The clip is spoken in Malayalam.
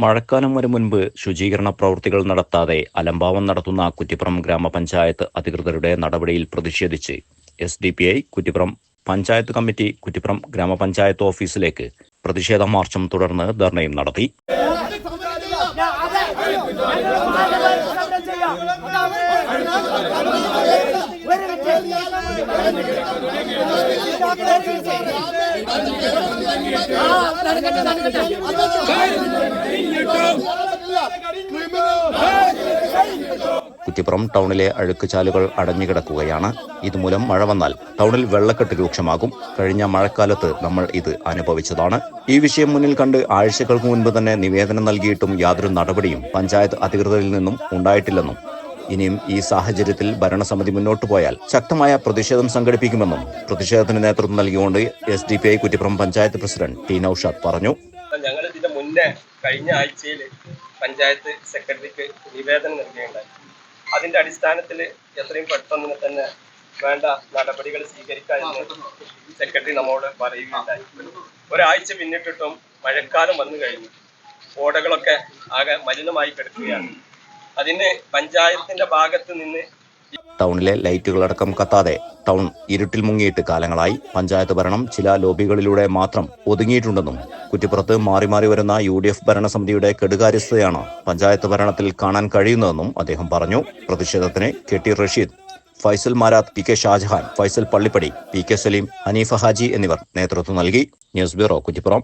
മഴക്കാലം വരും മുൻപ് ശുചീകരണ പ്രവൃത്തികൾ നടത്താതെ അലംഭാവം നടത്തുന്ന കുറ്റിപ്പുറം ഗ്രാമപഞ്ചായത്ത് അധികൃതരുടെ നടപടിയിൽ പ്രതിഷേധിച്ച് S D P I Kuttippuram panchayat committee Kuttippuram ഗ്രാമപഞ്ചായത്ത് ഓഫീസിലേക്ക് പ്രതിഷേധ മാർച്ചും തുടർന്ന് ധർണയും നടത്തി. കുറ്റിപ്പുറം ടൗണിലെ അഴുക്കുചാലുകൾ അടഞ്ഞുകിടക്കുകയാണ്. ഇതുമൂലം മഴ വന്നാൽ ടൗണിൽ വെള്ളക്കെട്ട് രൂക്ഷമാകും. കഴിഞ്ഞ മഴക്കാലത്ത് നമ്മൾ ഇത് അനുഭവിച്ചതാണ്. ഈ വിഷയം മുന്നിൽ കണ്ട് ആഴ്ചകൾക്ക് മുൻപ് തന്നെ നിവേദനം നൽകിയിട്ടും യാതൊരു നടപടിയും പഞ്ചായത്ത് അധികൃതരിൽ നിന്നും ഉണ്ടായിട്ടില്ലെന്നും ഇനിയും ഈ സാഹചര്യത്തിൽ ഭരണസമിതി മുന്നോട്ട് പോയാൽ ശക്തമായ പ്രതിഷേധം സംഘടിപ്പിക്കുമെന്നും പ്രതിഷേധത്തിന് നേതൃത്വം നൽകിക്കൊണ്ട് S D P I Kuttippuram panchayat president T Noushad പറഞ്ഞു. ഞങ്ങൾ ഇതിന് മുന്നേ കഴിഞ്ഞ ആഴ്ചയിൽ പഞ്ചായത്ത് സെക്രട്ടറിക്ക് നിവേദനം നൽകുകയുണ്ടായി. അതിന്റെ അടിസ്ഥാനത്തിൽ എത്രയും പെട്ടെന്ന് തന്നെ വേണ്ട നടപടികൾ സ്വീകരിക്കാമെന്ന് സെക്രട്ടറി നമ്മോട് പറയുകയുണ്ടായി. ഒരാഴ്ച പിന്നിട്ടിട്ടും മഴക്കാലം വന്നു കഴിഞ്ഞു. ഓടകളൊക്കെ ആകെ മലിനമായി കിടക്കുകയാണ്. അതിന് പഞ്ചായത്തിന്റെ ഭാഗത്ത് നിന്ന് ടൗണിലെ ലൈറ്റുകളടക്കം കത്താതെ ടൗൺ ഇരുട്ടിൽ മുങ്ങിയിട്ട് കാലങ്ങളായി പഞ്ചായത്ത് ഭരണം ചില ലോബികളിലൂടെ മാത്രം ഒതുങ്ങിയിട്ടുണ്ടെന്നും കുറ്റിപ്പുറത്ത് മാറി മാറി വരുന്ന യു ഡി എഫ് ഭരണസമിതിയുടെ കെടുകാര്യസ്ഥതയാണ് പഞ്ചായത്ത് ഭരണത്തിൽ കാണാൻ കഴിയുന്നതെന്നും അദ്ദേഹം പറഞ്ഞു. പ്രതിഷേധത്തിന് K T Rasheed Faisal Marath P K Shahjahan Faisal Pallippadi P K Salim Hanifa Haji എന്നിവർ നേതൃത്വം നൽകി. News bureau Kuttippuram.